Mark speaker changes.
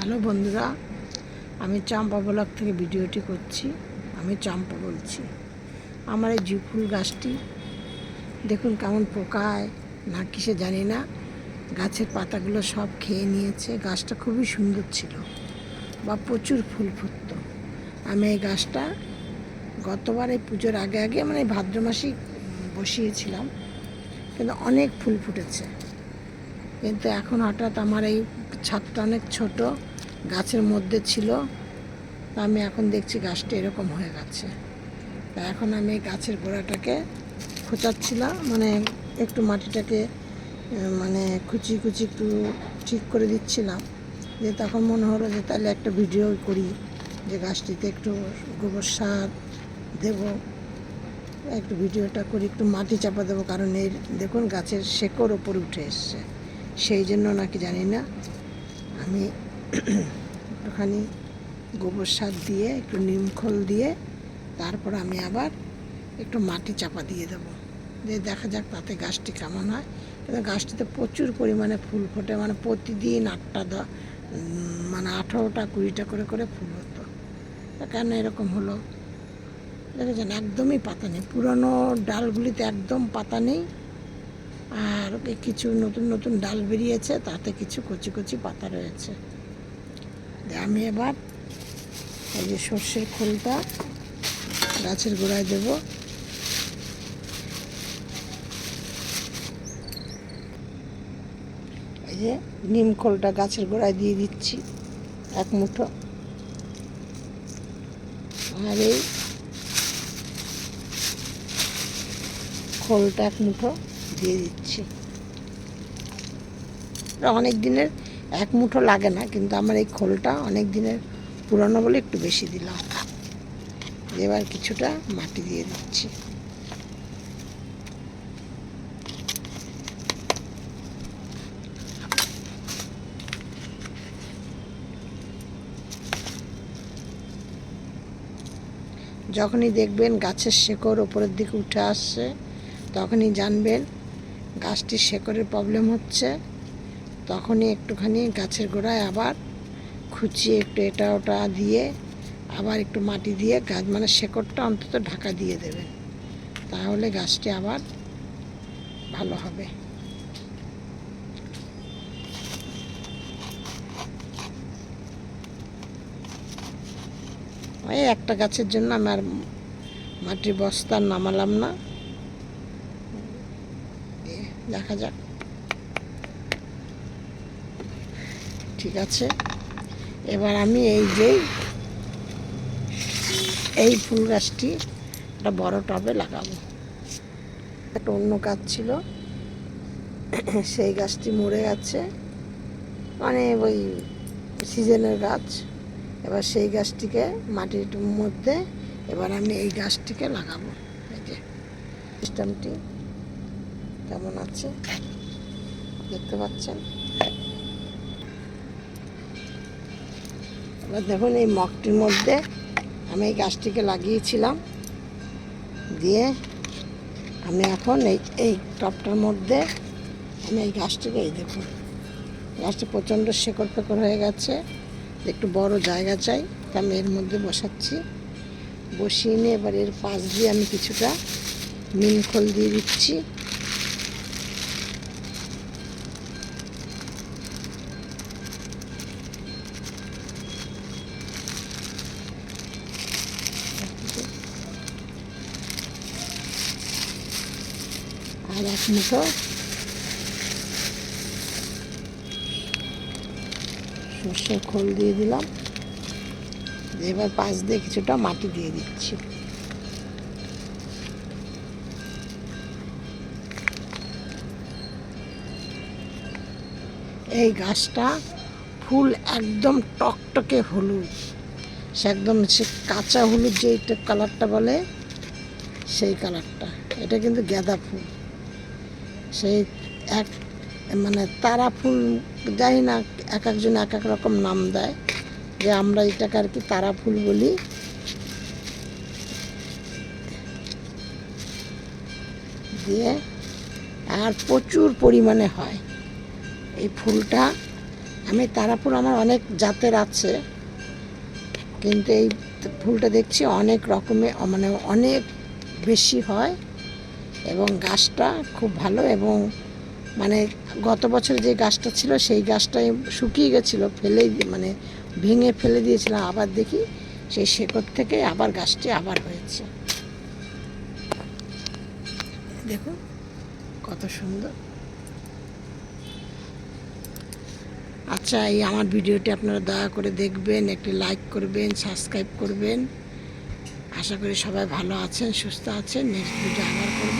Speaker 1: Hello বন্ধুরা, আমি চম্পা block থেকে ভিডিওটি করছি, আমি চম্পা বলছি। আমার এই জুফুল গাছটি, দেখুন কেমন পোকায়, না কিসে জানি না, গাছের পাতাগুলো সব খেয়ে নিয়েছে, গাছটা খুবই সুন্দর ছিল বা প্রচুর ফুল ফুটতো। আমি এই গাছটা গতবার এই পুজোর আগে আগে মানে ভাদ্র মাসেই বসিয়েছিলাম, কিন্তু অনেক ফুল ফুটেছে। কিন্তু এখন হঠাৎ আমার এই ছাদটা অনেক ছোট গাছের মধ্যে ছিল। তা আমি এখন দেখছি গাছটা এরকম হয়ে গেছে। তা এখন আমি গাছের গোড়াটাকে খোঁচাচ্ছিলাম মানে একটু মাটিটাকে মানে খুচি খুচি একটু ঠিক করে দিচ্ছিলাম। যে তখন মনে হলো যে তাহলে একটা ভিডিও করি, যে গাছটিতে একটু গোবর সার দেবো। একটু ভিডিওটা করি, একটু মাটি চাপা দেবো, কারণ এর দেখুন গাছের শেকড় ওপরে উঠে এসছে। সেই জন্য নাকি জানি না, আমি একটুখানি গোবর সার দিয়ে, একটু নিমখোল দিয়ে, তারপর আমি আবার একটু মাটি চাপা দিয়ে দেবো। দিয়ে দেখা যাক তাতে গাছটি কেমন হয়। কিন্তু গাছটিতে প্রচুর পরিমাণে ফুল ফোটে মানে প্রতিদিন আটটা দ মানে আঠারোটা, কুড়িটা করে করে ফুল হতো। কেন এরকম হলো? দেখেছেন, একদমই পাতা নেই। পুরনো ডালগুলিতে একদম পাতা নেই। আর কিছু নতুন নতুন ডাল বেরিয়েছে, তাতে কিছু কচি কচি পাতা রয়েছে। আমি এবার এই যে সর্ষের খোলটা গাছের গোড়ায় দেব। এই যে নিম খোলটা গাছের গোড়ায় দিয়ে দিচ্ছি এক মুঠো। আর এই খোলটা এক মুঠো দিয়ে দিচ্ছি। অনেক দিনের এক মুঠো লাগে না, কিন্তু আমার এই খোলটা অনেক দিনের পুরনো বলে একটু বেশি দিলাম। এবার কিছুটা মাটি দিয়ে দিচ্ছি। যখনই দেখবেন গাছের শেকড় ওপরের দিকে উঠে আসছে, তখনই জানবেন গাছটির শেকড়ের প্রবলেম হচ্ছে। তখনই একটুখানি গাছের গোড়ায় আবার খুঁচিয়ে একটু এটা ওটা দিয়ে আবার একটু মাটি দিয়ে গাছ মানে শেকড়টা অন্তত ঢাকা দিয়ে দেবেন তাহলে গাছটি আবার ভালো হবে। ওই একটা গাছের জন্য আমি আর মাটির বস্তা নামালাম না। দেখা যাক। ঠিক আছে? এবার আমি এই যে এই ফুল গাছটি একটা বড় টবে লাগাবো। একটা অন্য গাছ ছিল। সেই গাছটি মরে গেছে। মানে ওই সিজনের গাছ। এবার সেই গাছটিকে মাটির মধ্যে এবার আমি এই গাছটিকে লাগাবো। এই যে সিস্টেমটি কেমন আছে? দেখতে পাচ্ছেন? এবার দেখুন এই মগটির মধ্যে আমি এই গাছটিকে লাগিয়েছিলাম। দিয়ে আমি এখন এই এই টপটার মধ্যে আমি এই গাছটিকে, এই দেখুন, গাছটি প্রচণ্ড শেকড় ফেকড় হয়ে গেছে। একটু বড় জায়গা চাই আমি এর মধ্যে বসাচ্ছি। বসিয়ে নিয়ে এবার এর পাশ দিয়ে আমি কিছুটা নিমখোল দিয়ে দিচ্ছি। আর এক মুঠো সর্ষের খোল দিয়ে দিলাম। এবার পাশ দিয়ে কিছুটা মাটি দিয়ে দিচ্ছি। এই গাছটা ফুল একদম টকটকে হলুদ। সে একদম সে কাঁচা হলুদ যে কালারটা বলে, সেই কালারটা এটা কিন্তু গাঁদা ফুল। সেই এক মানে তারা ফুল জানি না, এক একজন এক এক রকম নাম দেয়, যে আমরা এটাকে আর কি তারা ফুল বলি। দিয়ে আর প্রচুর পরিমাণে হয় এই ফুলটা। আমি তারা ফুল আমার অনেক জাতের আছে, কিন্তু এই ফুলটা দেখছি অনেক রকমের মানে অনেক বেশি হয়। এবং গাছটা খুব ভালো এবং মানে গত বছর যে গাছটা ছিল সেই গাছটাই শুকিয়ে গেছিল, ফেলেই মানে ভেঙে ফেলে দিয়েছিলাম, আবার দেখি সেই শেকড় থেকে আবার গাছটি আবার হয়েছে। দেখুন কত সুন্দর। আচ্ছা এই আমার ভিডিওটি আপনারা দয়া করে দেখবেন, একটি লাইক করবেন, সাবস্ক্রাইব করবেন। আশা করি সবাই ভালো আছেন, সুস্থ আছেন। নেক্সট ভিডিও আবার করব।